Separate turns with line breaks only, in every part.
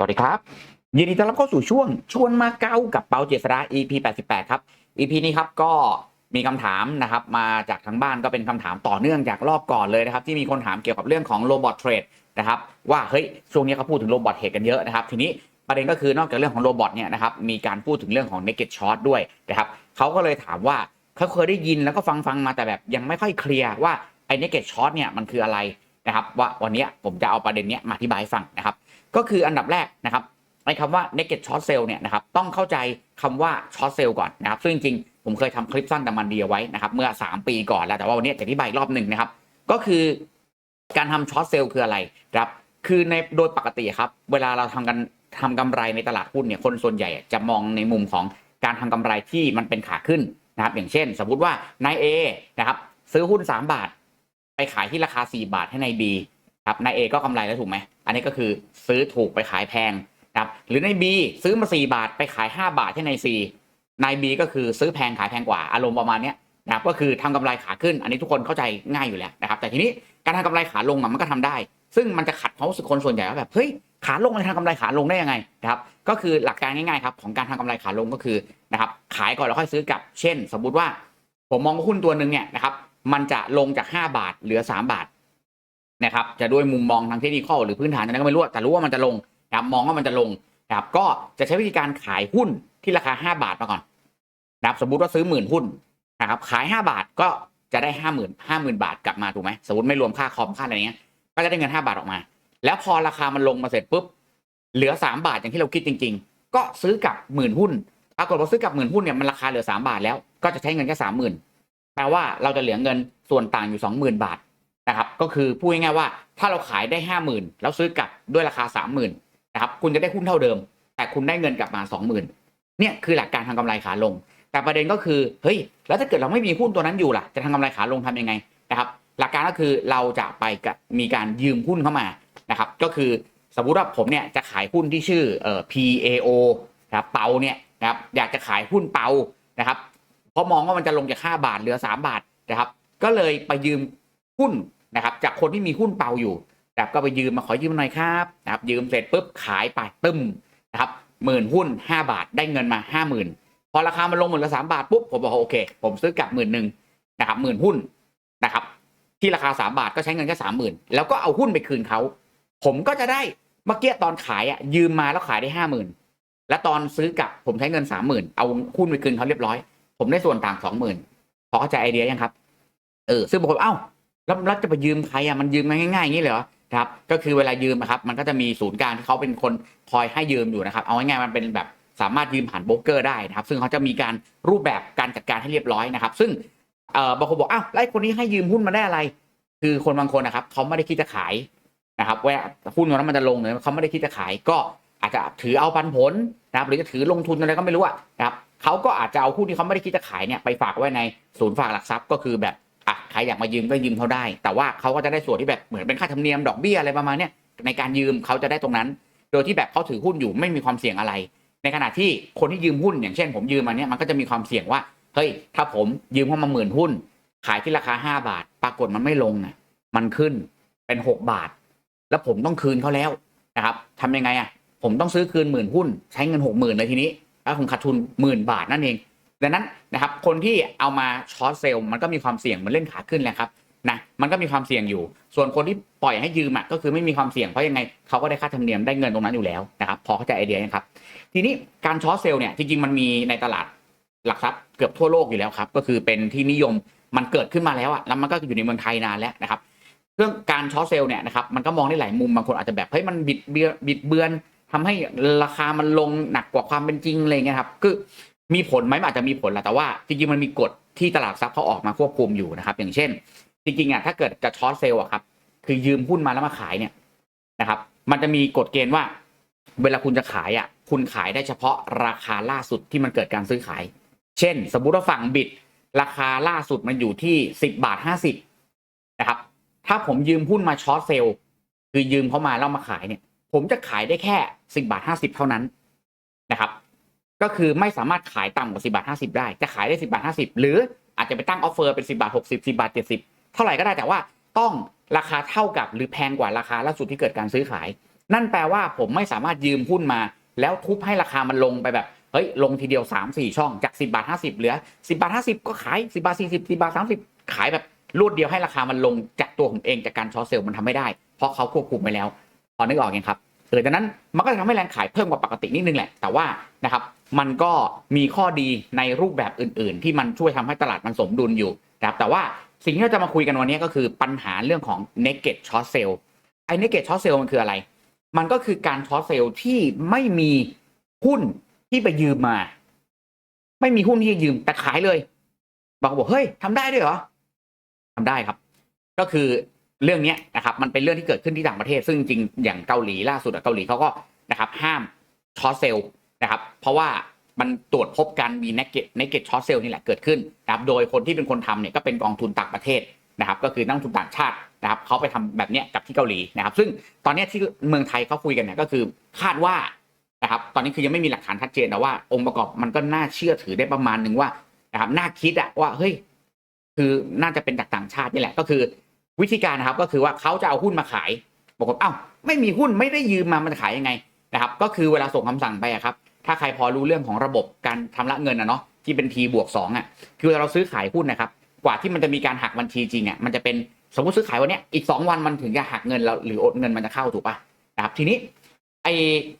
สวัสดีครับ ยินดีต้อนรับเข้าสู่ช่วงชวนมาเก้ากับเปาเจษดา EP 88 ครับ EP นี้ครับก็มีคำถามนะครับมาจากทางบ้านก็เป็นคำถามต่อเนื่องจากรอบก่อนเลยนะครับ ที่มีคนถามเกี่ยวกับเรื่องของโรบอทเทรดนะครับว่าเฮ้ยช่วงนี้เขาพูดถึงโรบอทเทรดกันเยอะนะครับ ทีนี้ประเด็นก็คือนอกจากเรื่องของโรบอทเนี่ยนะครับมีการพูดถึงเรื่องของ naked short ด้วยนะครับเขาก็เลยถามว่าเขาเคยได้ยินแล้วก็ฟังฟังมาแต่แบบยังไม่ค่อยเคลียร์ว่าไอ้ naked short เนี่ยมันคืออะไรนะครับว่าวันนี้ผมจะเอาประเด็นเนี้ยมาอธิบายให้ฟังนะครับ ก็คืออันดับแรกนะครับไอ้คำว่า naked short sale เนี่ยนะครับต้องเข้าใจคำว่า short sale ก่อนนะครับซึ่งจริงๆ ผมเคยทำคลิปสั้นแต่มันเดียวไว้นะครับเมื่อ 3 ปีก่อนแล้วแต่ว่าวันนี้จะอธิบายรอบหนึ่งนะครับ ก็คือการทำ short sale คืออะไรครับคือในโดยปกติครับเวลาเราทำกันทำกำไรในตลาดหุ้นเนี่ยคนส่วนใหญ่จะมองในมุมของการทำกำไรที่มันเป็นขาขึ้นนะครับอย่างเช่น สมมติว่านาย A นะครับซื้อหุ้น 3 บาท ไปขายที่ราคา 4 บาทให้นาย B ครับนายเอก็กำไรแล้วถูกไหม อันนี้ก็คือซื้อถูกไปขายแพงนะครับหรือในายบีซื้อมา 4 บาทไปขาย 5 บาทให้นายซีนายบีก็คือซื้อแพงขายแพงกว่าอารมณ์ประมาณนี้นะครับก็คือทำกำไรขาขึ้น อันนี้ทุกคนเข้าใจง่ายอยู่แล้วนะครับแต่ทีนี้การทำกำไรขาลงมันก็ทำได้ ซึ่งมันจะขัดความรู้สึกคนส่วนใหญ่ว่าแบบเฮ้ยขาลงมันทำกำไรขาลงได้ยังไงนะครับก็คือหลักการง่ายๆครับของการทำกำไรขาลงก็คือนะครับขายก่อนแล้วค่อยซื้อกลับ เช่น สมมุติว่า ผมมองว่าหุ้นตัวหนึ่งเนี่ยนะครับมันจะลงจาก 5 บาทเหลือ 3 บาท นะครับจะด้วยมุมมองทางเทคนิคหรือพื้นฐานนั้นก็ไม่รู้แต่รู้ว่ามันจะลงครับมองว่ามันจะลงครับก็จะใช้วิธีการขายหุ้นที่ราคา 5 บาทมาก่อนนะครับสมมุติว่าซื้อหมื่นหุ้นนะครับขาย 5 บาทก็จะได้ห้าหมื่นห้าหมื่นบาทกลับมาถูกไหมสมมติไม่รวมค่าคอมค่าอะไรเงี้ยก็จะได้เงิน 5 บาทออกมา แล้วพอราคามันลงมาเสร็จปุ๊บเหลือ 3 บาทอย่างที่เราคิดจริง ๆ ก็ซื้อกับหมื่นหุ้นปรากฏว่าซื้อกับหมื่นหุ้นเนี่ยมันราคาเหลือ 3 บาทแล้วก็จะใช้เงินแค่สามหมื่นแปลว่าเราจะเหลือเงินส่วนต่างอยู่ 20,000 บาท นะครับก็คือพูดง่ายๆว่าถ้าเราขายได้ห้าหมื่นแล้วซื้อกลับด้วยราคาสามหมื่นนะครับคุณจะได้หุ้นเท่าเดิม แต่คุณได้เงินกลับมาสองหมื่นเนี่ยคือหลักการทำกำไรขาลง แต่ประเด็นก็คือเฮ้ยแล้วถ้าเกิดเราไม่มีหุ้นตัวนั้นอยู่ล่ะจะทำกำไรขาลงทำยังไงนะครับหลักการก็คือเราจะไปกมีการยืมหุ้นเข้ามานะครับก็คือสมมุติว่าผมเนี่ยจะขายหุ้นที่ชื่อเอ่อ PAO นะครับเปาเนี่ยนะครับอยากจะขายหุ้นเปานะครับเพราะมองว่ามันจะลงจาก5บาทเหลือ 3 บาทนะครับก็เลยไปยืมหุ้น นะครับจากคนที่มีหุ้นเปาอยู่นะครับก็ไปยืมมาขอยืมหน่อยครับนะครับยืมเสร็จปุ๊บขายไปตึ้มนะครับหมื่นหุ้น 5 บาทได้เงินมา 5 0,000 พอราคามันลงหมื่นละสามบาทปุ๊บผมบอกโอเค ผมซื้อกลับหมื่นหนึ่งนะครับหมื่นหุ้นนะครับที่ราคาสามบาทก็ใช้เงินแค่สามหมื่นแล้วก็เอาหุ้นไปคืนเขาผมก็จะได้เมื่อกี้ตอนขายอะยืมมาแล้วขายได้ห้าหมื่นแล้วตอนซื้อกลับผมใช้เงินสามหมื่นเอาหุ้นไปคืนเขาเรียบร้อย ผมได้ส่วนต่างสองหมื่นพอเข้าใจไอเดียยังครับเออซึ่งบางคนเอ้า แล้วแล้วจะไปยืมใครอะมันยืมมาง่ายๆอย่างนี้เลยเหรอครับ ก็คือเวลายืมนะครับมันก็จะมีศูนย์กลางที่เขาเป็นคนคอยให้ยืมอยู่นะครับ เอาง่ายๆมันเป็นแบบสามารถยืมผ่านโบรกเกอร์ได้นะครับ ซึ่งเขาจะมีการรูปแบบการจัดการให้เรียบร้อยนะครับ ซึ่งเอ่อบางคนบอกอ้าวแล้วไอ้คนนี้ให้ยืมหุ้นมาได้อะไร คือคนบางคนนะครับเขาไม่ได้คิดจะขายนะครับว่าหุ้นตัวนั้นมันจะลงเนี่ยเขาไม่ได้คิดจะขายก็อาจจะถือเอาปันผลนะครับ หรือจะถือลงทุนอะไรก็ไม่รู้อะนะครับเขาก็อาจจะเอาหุ้นที่เขาไม่ได้คิดจะขายเนี่ยไปฝากไว้ในศูนย์ฝากหลักทรัพย์ก็คือแบบ อะใครอยากมายืมก็ยืมเขาได้ แต่ว่าเขาก็จะได้ส่วนที่แบบเหมือนเป็นค่าธรรมเนียมดอกเบี้ยอะไรประมาณเนี้ยในการยืมเขาจะได้ตรงนั้น โดยที่แบบเขาถือหุ้นอยู่ไม่มีความเสี่ยงอะไร ในขณะที่คนที่ยืมหุ้นอย่างเช่น ผมยืมมาเนี่ยมันก็จะมีความเสี่ยงว่าเฮ้ยถ้าผมยืมเข้ามาหมื่นหุ้น ขายที่ราคา 5 บาท ปรากฏมันไม่ลงอะมันขึ้นเป็น 6 บาท แล้วผมต้องคืนเขาแล้วนะครับทำยังไงอะผมต้องซื้อคืนหมื่นหุ้น ใช้เงิน6 0,000เลยทีนี้แล้วผมขาดทุนหมื่นบาทนั่นเอง ดังนั้นนะครับคนที่เอามาช็อตเซลล์มันก็มีความเสี่ยงมันเล่นขาขึ้นแหละครับนะมันก็มีความเสี่ยงอยู่ ส่วนคนที่ปล่อยให้ยืมอะก็คือไม่มีความเสี่ยงเพราะยังไงเขาก็ได้ค่าธรรมเนียมได้เงินตรงนั้นอยู่แล้วนะครับพอเข้าใจไอเดียนะครับ ทีนี้การช็อตเซลล์เนี่ยจริงๆมันมีในตลาดหลักทรัพย์เกือบทั่วโลกอยู่แล้วครับก็คือเป็นที่นิยมมันเกิดขึ้นมาแล้วอะแล้วมันก็อยู่ในเมืองไทยนานแล้วนะครับเรื่องการช็อตเซลล์เนี่ยนะครับมันก็มองได้หลายมุมบางคนอาจจะแบบเฮ้ยมันบิดเบือนบิดเบือนทำให้ราคามันลงหนักกว่าความเป็นจริงอะไรเงี้ยครับ คือ มีผลไหมอาจจะมีผลแหละแต่ว่าจริงๆมันมีกฎที่ตลาดทรัพย์เขาออกมาควบคุมอยู่นะครับ อย่างเช่น จริงๆอะถ้าเกิดจะช็อตเซลล์อะครับ คือยืมหุ้นมาแล้วมาขายเนี่ยนะครับ มันจะมีกฎเกณฑ์ว่า เวลาคุณจะขายอะ คุณขายได้เฉพาะราคาล่าสุดที่มันเกิดการซื้อขาย เช่น สมมุติว่าฝั่งบิดราคาล่าสุดมันอยู่ที่สิบบาทห้าสิบนะครับ ถ้าผมยืมหุ้นมาช็อตเซลล์คือยืมเขามาแล้วมาขายเนี่ย ผมจะขายได้แค่สิบบาทห้าสิบเท่านั้นนะครับ ก็คือไม่สามารถขายต่ำกว่าสิบาทห้าสิบได้ จะขายได้สิบาทห้าสิบหรืออาจจะไปตั้งออฟเฟอร์เป็นสิบาทหกสิบสิบาทเจ็ดสิบเท่าไหร่ก็ได้แต่ว่าต้องราคาเท่ากับหรือแพงกว่าราคาล่าสุดที่เกิดการซื้อขาย นั่นแปลว่าผมไม่สามารถยืมหุ้นมา แล้วทุบให้ราคามันลงไปแบบเฮ้ยลงทีเดียว 3 4 ช่องจาก 10 บาท 50 เหลือ 10 บาท 50 ก็ขาย 10 บาท 40 10 บาท 30 ขายแบบรวดเดียวให้ราคามันลงจากตัวผมเองจากการช็อตเซลล์มันทำไม่ได้ เพราะเขาควบคุมไปแล้วพอนึกออกยังครับเออดังนั้นมันก็จะทำให้แรงขายเพิ่มกว่าปกตินิดนึงแหละแต่ว่านะครับ มันก็มีข้อดีในรูปแบบอื่น ๆ ที่มันช่วยทำให้ตลาดมันสมดุลอยู่นะครับแต่ว่าสิ่งที่เราจะมาคุยกันวันนี้ก็คือปัญหาเรื่องของ naked short sale ไอ้ naked short sale มันคืออะไร มันก็คือการช็อตเซลล์ที่ไม่มีหุ้นที่ไปยืมมา ไม่มีหุ้นที่ยืมแต่ขายเลยบางคนบอกเฮ้ยทำได้ด้วยเหรอทำได้ครับ ก็คือเรื่องนี้นะครับ มันเป็นเรื่องที่เกิดขึ้นที่ต่างประเทศ ซึ่งจริงอย่างเกาหลีล่าสุดเกาหลีเขาก็นะครับ ห้ามช็อตเซลล์ นะครับเพราะว่ามันตรวจพบการมี naked naked short sale นี่แหละเกิดขึ้นนะครับโดยคนที่เป็นคนทำเนี่ยก็เป็นกองทุนต่างประเทศนะครับก็คือนักทุนต่างชาตินะครับเขาไปทำแบบนี้กับที่เกาหลีนะครับ ซึ่งตอนนี้ที่เมืองไทยเขาคุยกันเนี่ยก็คือคาดว่านะครับตอนนี้คือยังไม่มีหลักฐานชัดเจนแต่ว่าองค์ประกอบมันก็น่าเชื่อถือได้ประมาณหนึ่งว่านะครับน่าคิดอะว่าเฮ้ยคือน่าจะเป็นจากต่างชาตินี่แหละก็คือ วิธีการนะครับก็คือว่าเขาจะเอาหุ้นมาขายบอกว่าอ้าไม่มีหุ้นไม่ได้ยืมมามันขายยังไงนะครับ ก็คือเวลาส่งคำสั่งไปครับ ถ้าใครพอรู้เรื่องของระบบการชำระเงินนะเนาะที่เป็น T บวกสองอะคือเราซื้อขายหุ้นนะครับ กว่าที่มันจะมีการหักบัญชีจริงอะมันจะเป็นสมมติซื้อขายวันเนี้ยอีก 2 วันมันถึงจะหักเงินเราหรือโอนเงินมันจะเข้าถูกปะนะครับทีนี้ไอ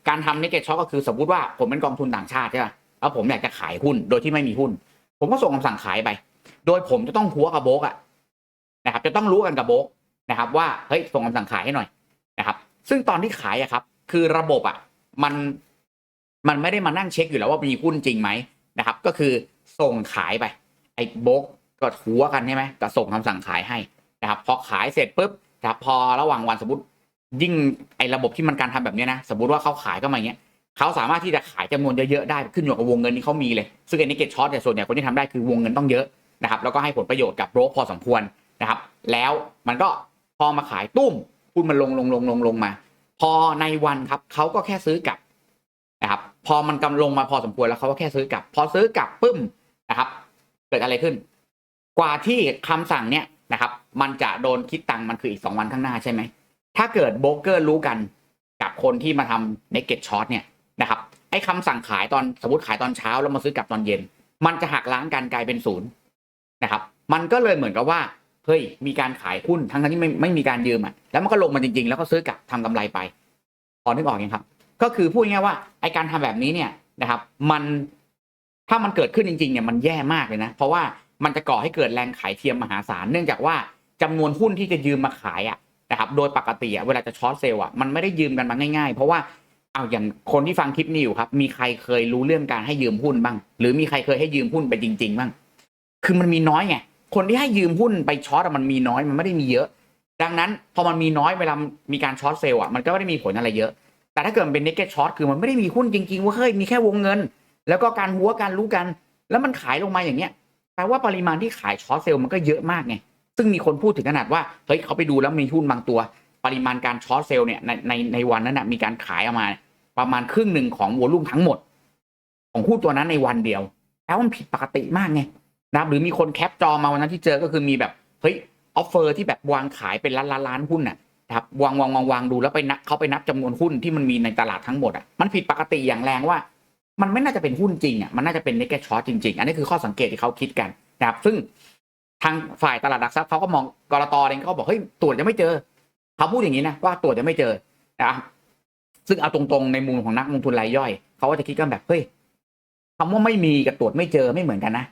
การทำนิเกตช็อก็คือสมมติว่าผมเป็นกองทุนต่างชาติใช่ป่ะแล้วผมอยากจะขายหุ้นโดยที่ไม่มีหุ้น ผมก็ส่งคำสั่งขายไป โดยผมจะต้องหัวกับโบกอะนะครับจะต้องรู้กันกับโบกนะครับ ว่าเฮ้ยส่งคำสั่งขายให้หน่อยนะครับ ซึ่งตอนที่ขายอะครับ คือระบบอะมัน มันไม่ได้มานั่งเช็คอยู่แล้วว่ามีหุ้นจริงไหมนะครับ ก็คือส่งขายไป ไอ้โบกก็หัวกันใช่ไหมก็ส่งคำสั่งขายให้นะครับพอขายเสร็จปุ๊บนะครับพอระหว่างวันสมมติยิ่งไอ้ระบบที่มันการทำแบบนี้นะ สมมติว่าเขาขายก็มาอย่างเงี้ยเขาสามารถที่จะขายจำนวนเยอะๆได้ขึ้นอยู่กับวงเงินที่เขามีเลย ซึ่งอันนี้เก็ตช็อตเนี่ยส่วนใหญ่คนที่ทำได้คือวงเงินต้องเยอะนะครับแล้วก็ให้ผลประโยชน์กับโบรกพอสมควรนะครับ แล้วมันก็พอมาขายตุ้มหุ้นมันลงลงลงลงลงมา พอในวันครับเขาก็แค่ซื้อกลับนะครับ พอมันกำลงมาพอสมควรแล้วเขาก็แค่ซื้อกลับ พอซื้อกลับปึ้มนะครับ เกิดอะไรขึ้น กว่าที่คำสั่งเนี่ยนะครับ มันจะโดนคิดตังค์มันคืออีกสองวันข้างหน้าใช่ไหมถ้าเกิดโบรกเกอร์รู้กันกับคนที่มาทำในเก็ตช็อตเนี่ยนะครับไอ้คำสั่งขายตอนสมมติขายตอนเช้าแล้วมาซื้อกลับตอนเย็น มันจะหักล้างกันกลายเป็นศูนย์นะครับ มันก็เลยเหมือนกับว่าเฮ้ยมีการขายหุ้นทั้งที่ไม่ไม่มีการยืมอะแล้วมันก็ลงมาจริง ๆ แล้วก็ซื้อกลับทำกำไรไปพอนึกออกยังครับ ก็คือพูดง่ายว่าไอการทำแบบนี้เนี่ยนะครับมันถ้ามันเกิดขึ้นจริงๆเนี่ยมันแย่มากเลยนะ เพราะว่ามันจะก่อให้เกิดแรงขายเทียมมหาศาลเนื่องจากว่าจำนวนหุ้นที่จะยืมมาขายอะนะครับโดยปกติอะเวลาจะช็อตเซลล์อะมันไม่ได้ยืมกันมาง่ายๆ เพราะว่าเอาอย่างคนที่ฟังคลิปนี้อยู่ครับ มีใครเคยรู้เรื่องการให้ยืมหุ้นบ้าง หรือมีใครเคยให้ยืมหุ้นไปจริง ๆ บ้าง คือมันมีน้อยไงคนที่ให้ยืมหุ้นไปช็อตมันมีน้อยมันไม่ได้มีเยอะ ดังนั้นพอมันมีน้อยเวลามีการช็อตเซลล์อะมันก็ไม่ได้มีผลอะไรเยอะ แต่ถ้าเกิดมันเป็น naked short คือมันไม่ได้มีหุ้นจริงๆว่าเฮ้ยมีแค่วงเงิน แล้วก็การหัวการรู้กัน แล้วมันขายลงมาอย่างเงี้ยแปลว่าปริมาณที่ขายช็อตเซลล์มันก็เยอะมากไงซึ่งมีคนพูดถึงขนาดว่าเฮ้ยเขาไปดูแล้วมีหุ้นบางตัว ปริมาณการช็อตเซลล์เนี่ยในในในวันนั้นนะมีการขายออกมา ประมาณครึ่งหนึ่งของวอลุ่มทั้งหมด ของหุ้นตัวนั้นในวันเดียวแล้วมันผิดปกติมากไงนะครับหรือมีคนแคปจอมาวันนั้นที่เจอก็คือมีแบบเฮ้ยออฟเฟอร์ที่แบบวางขายเป็นล้านล้านล้านหุ้นน่ะ ครับวางวางวางวางดูแล้วไปนับเขาไปนับจำนวนหุ้นที่มันมีในตลาดทั้งหมดอะมันผิดปกติอย่างแรงว่า มันไม่น่าจะเป็นหุ้นจริงอะมันน่าจะเป็น naked short จริง ๆ อันนี้คือข้อสังเกตที่เขาคิดกันนะครับ ซึ่งทางฝ่ายตลาดหลักทรัพย์เขาก็มองกรตเองเขาบอกเฮ้ยตรวจยังไม่เจอเขาพูดอย่างนี้นะว่าตรวจยังไม่เจอนะครับซึ่งเอาตรงๆในมุมของนักลงทุนรายย่อยเขาก็จะคิดกันแบบเฮ้ยคำว่าไม่มีกับตรวจไม่เจอไม่เหมือนกันนะ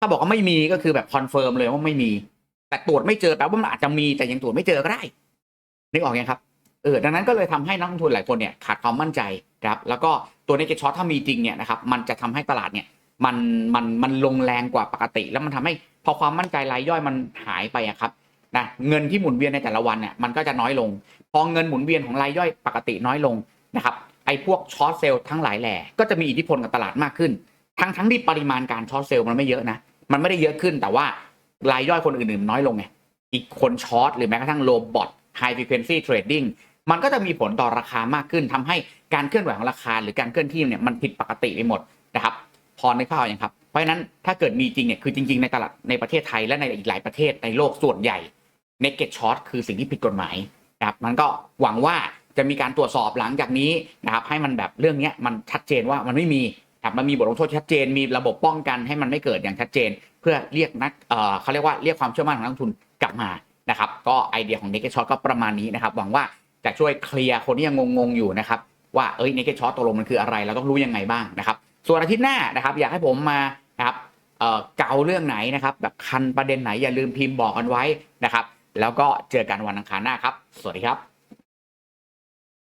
ถ้าบอกว่าไม่มีก็คือแบบคอนเฟิร์มเลยว่าไม่มี แต่ตรวจไม่เจอแปลว่ามันอาจจะมีแต่ยังตรวจไม่เจอก็ได้ นึกออกยังครับเออดังนั้นก็เลยทำให้นักลงทุนหลายคนเนี่ยขาดความมั่นใจครับแล้วก็ตัวในเก็ตช็อตถ้ามีจริงเนี่ยนะครับมันจะทำให้ตลาดเนี่ยมันมันมันลงแรงกว่าปกติ แล้วมันทำให้พอความมั่นใจรายย่อยมันหายไปอะครับนะเงินที่หมุนเวียนในแต่ละวันเนี่ยมันก็จะน้อยลง พอเงินหมุนเวียนของรายย่อยปกติน้อยลงนะครับไอ้พวกช็อตเซลล์ทั้งหลายแหล่ก็จะมีอิทธิพลกับตลาดมากขึ้น ทั้งทั้งที่ปริมาณการช็อตเซลล์มันไม่เยอะนะมันไม่ได้เยอะขึ้นแต่ว่ารายย่อยคนอื่นๆน้อยลงไงอีกคนช็อตหรือแม้กระทั่งโลบอท high frequency trading มันก็จะมีผลต่อราคามากขึ้นทำให้การเคลื่อนไหวของราคาหรือการเคลื่อนที่เนี่ยมันผิดปกติไปหมดนะครับพอในภาพอย่างครับเพราะฉะนั้นถ้าเกิดมีจริงเนี่ยคือจริง ๆ ในตลาดในประเทศไทยและในอีกหลายประเทศในโลกส่วนใหญ่ naked short คือสิ่งที่ผิดกฎหมายนะครับมันก็หวังว่าจะมีการตรวจสอบหลังจากนี้นะครับให้มันแบบเรื่องเนี้ยมันชัดเจนว่ามันไม่มีครับมันมีบทลงโทษชัดเจน มีระบบป้องกันให้มันไม่เกิดอย่างชัดเจน เพื่อเรียกนักเออเขาเรียกว่าเรียกความเชื่อมั่นของนักทุนกลับมา นะครับก็ไอเดียของ Naked Shot ก็ประมาณนี้นะครับหวังว่าจะช่วยเคลียร์คนที่ยังงงๆอยู่นะครับว่าเอ้ย Naked Shot ตกลงมันคืออะไรเราต้องรู้ยังไงบ้างนะครับส่วนอาทิตย์หน้านะครับอยากให้ผมมานะครับเอ่อเกาเรื่องไหนนะครับแบบคันประเด็นไหนอย่าลืมพิมพ์บอกกันไว้นะครับแล้วก็เจอกันวันอังคารหน้าครับ สวัสดีครับ